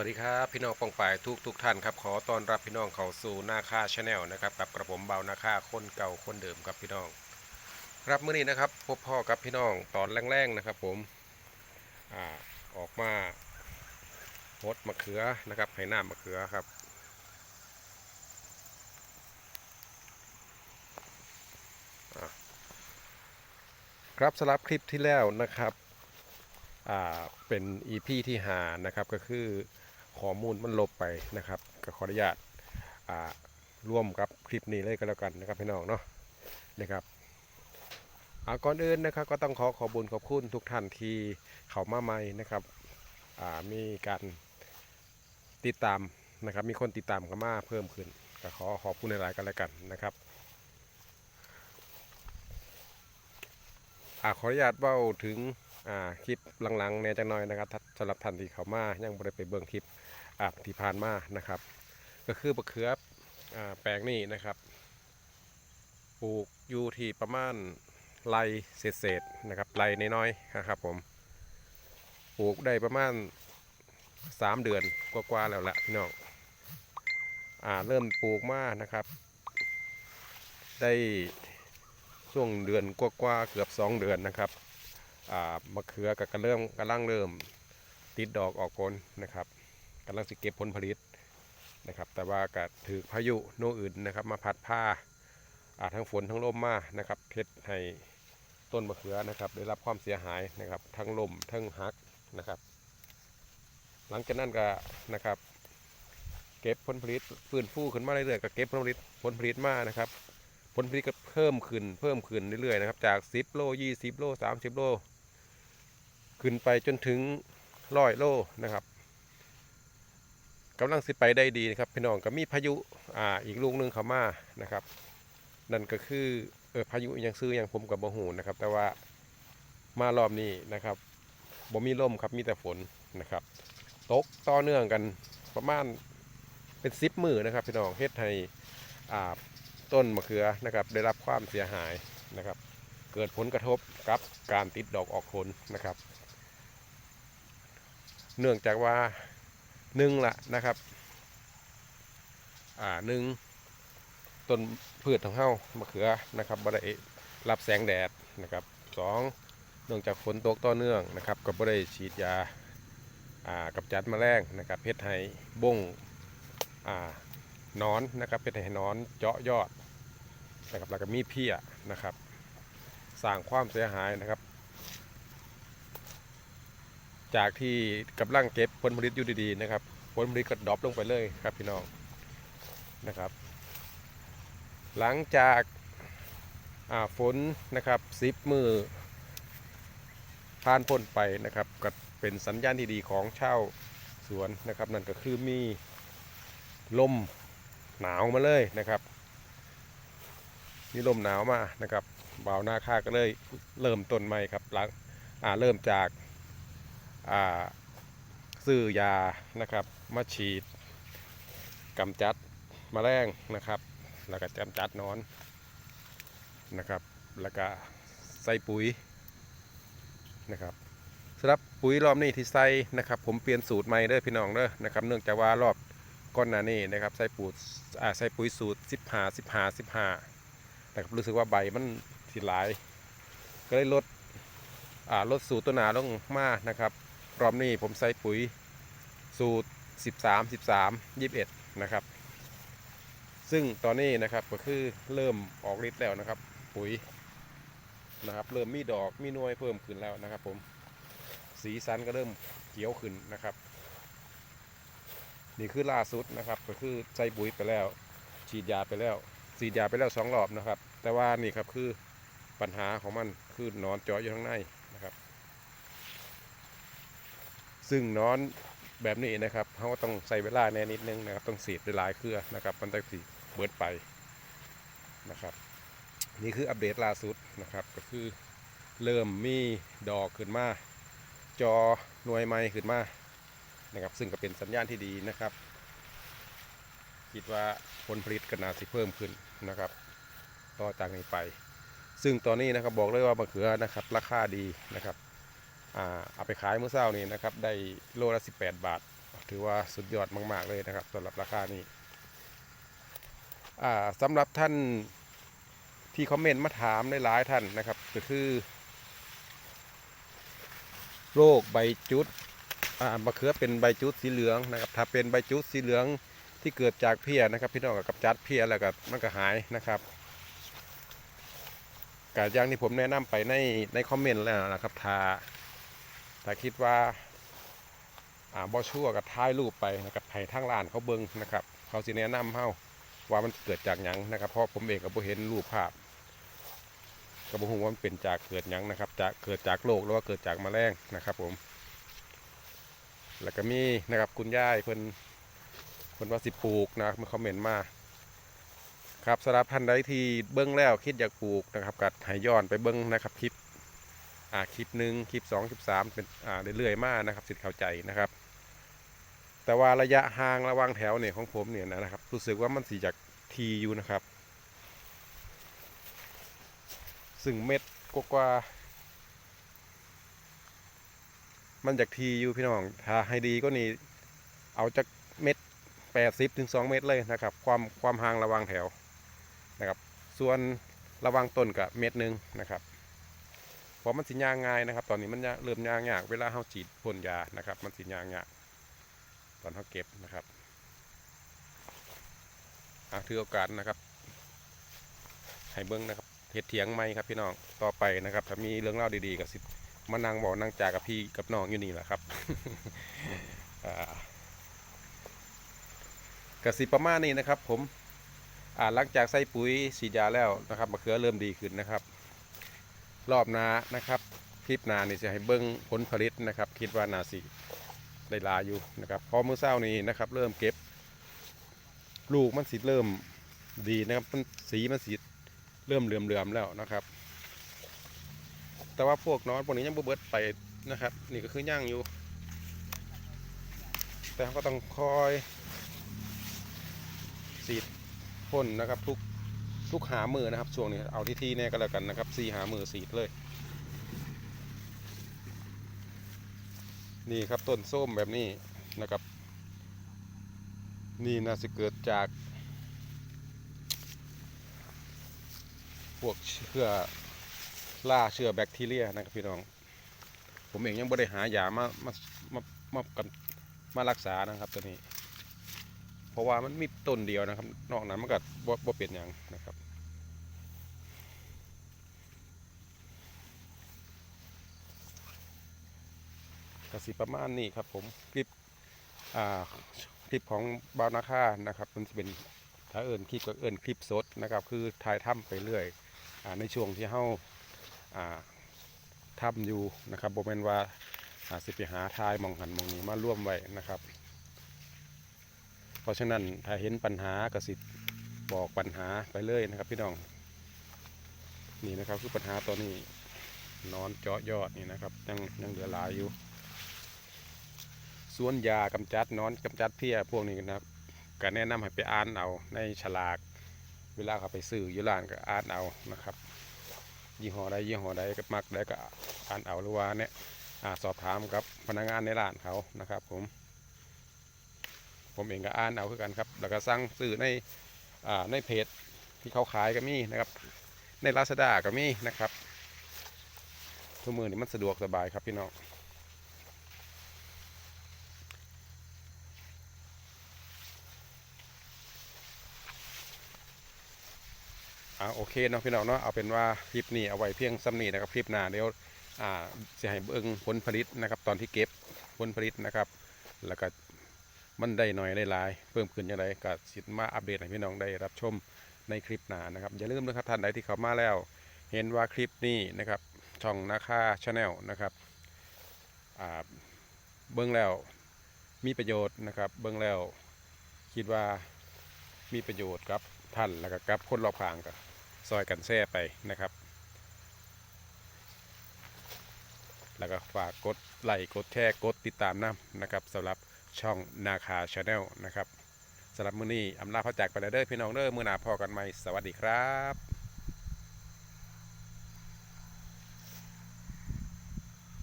วัสดีครับ พี่น้องปองปายทุกทุกท่านครับขอต้อนรับพี่น้องเข้าสู่นาค่าชาแนลนะครับกับกระผมเบานาค่าคนเก่าคนเดิมครับพี่น้อง ครับเมื้อนี้นะครับพบพ่อกับพี่น้องตอนแรงๆนะครับ ผมอ่าออกมาพดมะเขือนะครับให้น้ามะเขือครับ ครับสำหรับคลิปที่แล้วนะครับอ่าเป็น EP ที่หานะครับก็คือ ข้อมูลมันลบไปนะครับก็ขออนุญาตอ่าร่วมกับคลิปนี้เลยก็แล้วกันนะครับพี่น้องเนาะนะครับก่อนอื่นนะครับก็ต้องขอขอบุญขอบคุณทุกท่านที่เข้ามาใหม่นะครับมีการติดตามนะครับ มีคนติดตามกันมาเพิ่มขึ้นก็ขอขอบคุณหลายๆกันแล้วกันนะครับอขออนุญาตเบ้าถึงคลิปหลังๆเนี่ยจังน้อยนะครับสำหรับท่านที่เขามายังบ่ได้ไปเบิ่งคลิป อ่าที่ผ่านมานะครับ ก็คือมะเขืออแปลงนี้นะครับปลูกอยู่ที่ประมาณไรเศษๆนะครับไรน้อยๆนะครับผมปลูกได้ประมาณ 3 เดือนกว่าๆแล้วละพี่น้องอ่าเริ่มปลูกมานะครับ ได้ช่วงเดือนกว่าๆเกือบ 2 เดือนนะครับอ่ามะเขือกับกระเริ่มกำลังเริ่มติดดอกออกผลนะครับ กำลังสิเก็บผลผลิตนะครับแต่ว่าก็ถือพายุโนอื่นนะครับ มาพัดผ้าอาทั้งฝนทั้งลมมานะครับเฮ็ดให้ต้นมะเขือนะครับ ได้รับความเสียหายนะครับ ทั้งลมทั้งหักนะครับ หลังจากนั้นก็นะครับ เก็บผลผลิตฟื้นฟูขึ้นมาเรื่อยๆก็เก็บผลผลิตผลผลิตมานะครับ ผลผลิตก็เพิ่มขึ้นเพิ่มขึ้นเรื่อยๆนะครับ จาก 10 โล 20 โล 30 โล ขึ้นไปจนถึงร้อยโลนะครับ กำลังสิไปได้ดีนะครับพี่น้องก็มีพายุอ่าอีกลูกหนึงเข้ามานะครับ นั่นก็คือเออพายุยังซื้ออย่างผมกับบ่หูนะครับ แต่ว่ามารอบนี้นะครับบ่มีลมครับมีแต่ฝนนะครับ ตกต่อเนื่องกันประมาณเป็นสิบมือนะครับ พี่น้องเฮ็ดให้อ่าต้นมะเขือนะครับ ได้รับความเสียหายนะครับ เกิดผลกระทบกับการติดดอกออกผลนะครับ เนื่องจากว่า หนึ่งละนะครับ อ่าหนึ่งต้นพืชของเฮามะเขือนะครับบ่ได้รับแสงแดดนะครับสองเนื่องจากฝนตกต่อเนื่องนะครับก็บ่ได้ฉีดยาอ่ากำจัดแมลงนะครับเพชรไห้บงอ่านอนนะครับเพชรไห้นอนเจาะยอดนะครับแล้วก็มีเพี้ยนะครับสร้างความเสียหายนะครับ จากที่กำลังเก็บผลผลิตอยู่ดีๆนะครับ ผลผลิตก็ดรอปลงไปเลยครับพี่น้องนะครับ หลังจากาฝนนะครับซิปมือผ่านพ้นไปนะครับก็เป็นสัญญาณที่ดีของชาวสวนนะครับ นั่นก็คือมีลมหนาวมาเลยนะครับ มีลมหนาวมานะครับบ่าวนาคาก็เลยเริ่มต้นใหม่ครับหลังเริ่มจาก ซื้อยานะครับมาฉีดกำจัดแมลงนะครับ แล้วก็กำจัดนอนนะครับ แล้วก็ใส่ปุ๋ยนะครับสำหรับปุ๋ยรอบนี้ที่ใส่นะครับ ผมเปลี่ยนสูตรใหม่เด้อพี่น้องเด้อนะครับ เนื่องจากว่ารอบก่อนหน้านี้นะครับใส่ปุ๋ยอ่าใส่ปุ๋ยสูตร 15 15 15แต่รู้สึกว่าใบมันสิหลาย ก็เลยลดอ่าลดสูตรตัวหนาลงมานะครับ รอบนี้ผมใส่ปุ๋ยสูตร 13 13 21 นะครับ ซึ่งตอนนี้นะครับก็คือเริ่มออกฤทธิ์แล้วนะครับ ปุ๋ยนะครับเริ่มมีดอกมีนวยเพิ่มขึ้นแล้วนะครับ ผมสีสันก็เริ่มเขียวขึ้นนะครับ นี่คือล่าสุดนะครับ ก็คือใส่ปุ๋ยไปแล้ว ฉีดยาไปแล้วฉีดยาไปแล้วสองรอบนะครับ แต่ว่านี่ครับคือปัญหาของมันคือนอนเจาะอยู่ข้างในนะครับ ซึ่งนอนแบบนี้นะครับเขาก็ต้องใส่เวลาแน่นิดนึงนะครับ ต้องเสีดด้วยหลายเครือนะครับมันต้องสีเบิดไปนะครับ นี่คืออัปเดตล่าสุดนะครับ ก็คือเริ่มมีดอกขึ้นมา จอหน่วยไม้ขึ้นมานะครับ ซึ่งก็เป็นสัญญาณที่ดีนะครับ คิดว่าผลผลิตก็น่าสิเพิ่มขึ้นนะครับ ต่อจากนี้ไป ซึ่งตอนนี้นะครับบอกเลยว่ามะเขือนะครับ ราคาดีนะครับ เอาไปขายเมื่อเช้านี้นะครับ ได้โลละ 18 บาท ถือว่าสุดยอดมาก ๆ เลยนะครับสำหรับราคานี้อ่าสำหรับท่านที่คอมเมนต์มาถามหลายๆท่านนะครับก็คือโรคใบจุดอ่ามะเขือเป็นใบจุดสีเหลืองนะครับ ถ้าเป็นใบจุดสีเหลืองที่เกิดจากเพี้ยนะครับ พี่น้องกับจัดเพี้ยแล้วก็มันก็หายนะครับกาอย่างที่ผมแนะนำไปในในคอมเมนต์แล้วนะครับถ้า ถ้าคิดว่าอ่าบอชั่วกับท้ายรูปไปนะครับให้ทางร้านเขาเบิ้งนะครับ เขาสิแนะนำเฮาว่ามันเกิดจากหยังนะครับ เพราะผมเองก็บ่เห็นรูปภาพก็บ่ฮู้ว่ามันเป็นจากเกิดหยังนะครับจากเกิดจากโรคหรือว่าเกิดจากแมลงนะครับผม แล้วก็มีนะครับคุณย่ายเพิ่นเพิ่นว่าสิปลูกนะครับมาคอมเมนต์มาครับสำหรับท่านใดที่เบิ้งแล้วคิดอยากปลูกนะครับกัดห้ย้อนไปเบิ้งนะครับคลิป คลิปหนึ่งคลิปสองคลิปสามเป็นอ่าเรื่อยๆมากนะครับสิทธิ์เข้าใจนะครับ แต่ว่าระยะห่างระหว่างแถวเนี่ยของผมเนี่ยนะครับ รู้สึกว่ามันสีจากทีอยู่นะครับ ซึ่งเม็ดกว่าๆมันจากทีอยู่พี่น้องถ้าให้ดีก็นี่เอาจากเม็ดแปดสิบถึงสองเม็ดเลยนะครับ ความความห่างระหว่างแถวนะครับ ส่วนระหว่างต้นกับเม็ดหนึ่งนะครับ ราะมันสิยางง่ายนะครับ ตอนนี้มันเริ่มยางยากเวลาเฮาฉีดพ่นยานะครับ มันสิยางยากตอนเฮาเก็บนะครับอะถือโอกาสนะครับให้เบิ้งนะครับเฮ็ดเถียงไหมครับพี่น้องต่อไปนะครับ ถ้ามีเรื่องเล่าดีๆกับสิมานั่งบอกนั่งจากับพี่กับน้องอยู่นี่แหละครับอ่ากสิประมาณนี้นะครับ ผมอ่าหลังจากใส่ปุ๋ยฉีดยาแล้วนะครับมะเขือเริ่มดีขึ้นนะครับ รอบนานะครับคลิปนานี่จะให้เบิ้งผลผลิตนะครับ คิดว่านาสิได้ลาอยู่นะครับพอเมื้อเช้านี้นะครับ เริ่มเก็บ ลูกมันสิเริ่มดีนะครับมันสีมันสีเริ่มเหลื่อมๆแล้วนะครับ แต่ว่าพวกนอนพวกนี้ยังบเบิดไปนะครับ นี่ก็คือย่างอยู่ แต่ก็ต้องคอยสีดพ่นนะครับทุก ทุกหามือนะครับช่วงนี้เอาที่ที่แน่ก็แล้วกันนะครับสีหามือสีดเลย นี่ครับต้นส้มแบบนี้นะครับ นี่น่าจะเกิดจากพวกเชื้อล่าเชื้อแบคทีเรียนะครับพี่น้อง ผมเองยังไม่ได้หายามามามามากันมารักษานะครับตัวนี้ เพราะว่ามันมีต้นเดียวนะครับ นอกนั้นมันก็บ่บ่เป็นอย่างนะครับกสิประมาณนี้ครับผมคลิปอ่าคลิปของบาวนาค่านะครับมันจะเป็นถ้าเอิญคลิปก็เอิญคลิปสดนะครับ คือถ่ายถ้ำไปเรื่อยอาในช่วงที่เฮาอ่าถ้ำอยู่นะครับโบแมนว่าอาสิไปหาทายมองหันมองนี้มาร่วมไว้นะครับ เพราะฉะนั้นถ้าเห็นปัญหากสิบอกปัญหาไปเลยนะครับพี่น้อง นี่นะครับคือปัญหาตัวนี้นอนเจาะยอดนี่นะครับยังยังเหลือหลายอยู่ส่วนยากำจัดนอนกำจัดเพี้ยพวกนี้นะครับก็แนะนำให้ไปอ่านเอาในฉลาก เวลาเขาไปซื้อยุร้านก็อ่านเอานะครับ ยี่ห้อใดยี่ห้อใดก็มักใดก็อ่านเอาหรือว่าเนี่ยสอบถามกับพนักงานในร้านเขานะครับผม ผมเองก็อ่านเอาคือกันครับ แล้วก็สั่งซื้อในอ่าในเพจที่เขาขายก็มีนะครับ ในลาซาด้าก็มีนะครับทุกมือนี่มันสะดวกสบายครับพี่น้องอ่าโอเคเนาะพี่น้องเนาะเอาเป็นว่าคลิปนี้เอาไว้เพียงซ้ำนี้นะครับคลิปหน้าเดี๋ยวอ่าจะให้เบิ่งผลผลิตนะครับ ตอนที่เก็บผลผลิตนะครับ แล้วก็ มันได้หน่อยได้หลาย เพิ่มขึ้นอย่างไรก็สิทธิ์มาอัปเดตให้พี่น้องได้รับชมในคลิปหน้านะครับ อย่าลืมนะครับท่านใดที่เข้ามาแล้ว เห็นว่าคลิปนี้นะครับช่องนาคาชาแนลนะครับเบิ่งแล้วมีประโยชน์นะครับ เบิ่งแล้วคิดว่ามีประโยชน์กับท่านแล้วก็กับคนรอบข้างก็ซอยกันแซ่ไปนะครับ แล้วก็ฝากกดไลค์กดแชร์กดติดตามนะนะครับสำหรับ ช่องนาคาชาแนลนะครับสำหรับมื้อนี้อำลาพระจักไปแล้วเด้อพี่น้องเด้อมื้อหน้าพอกันใหม่สวัสดีครับ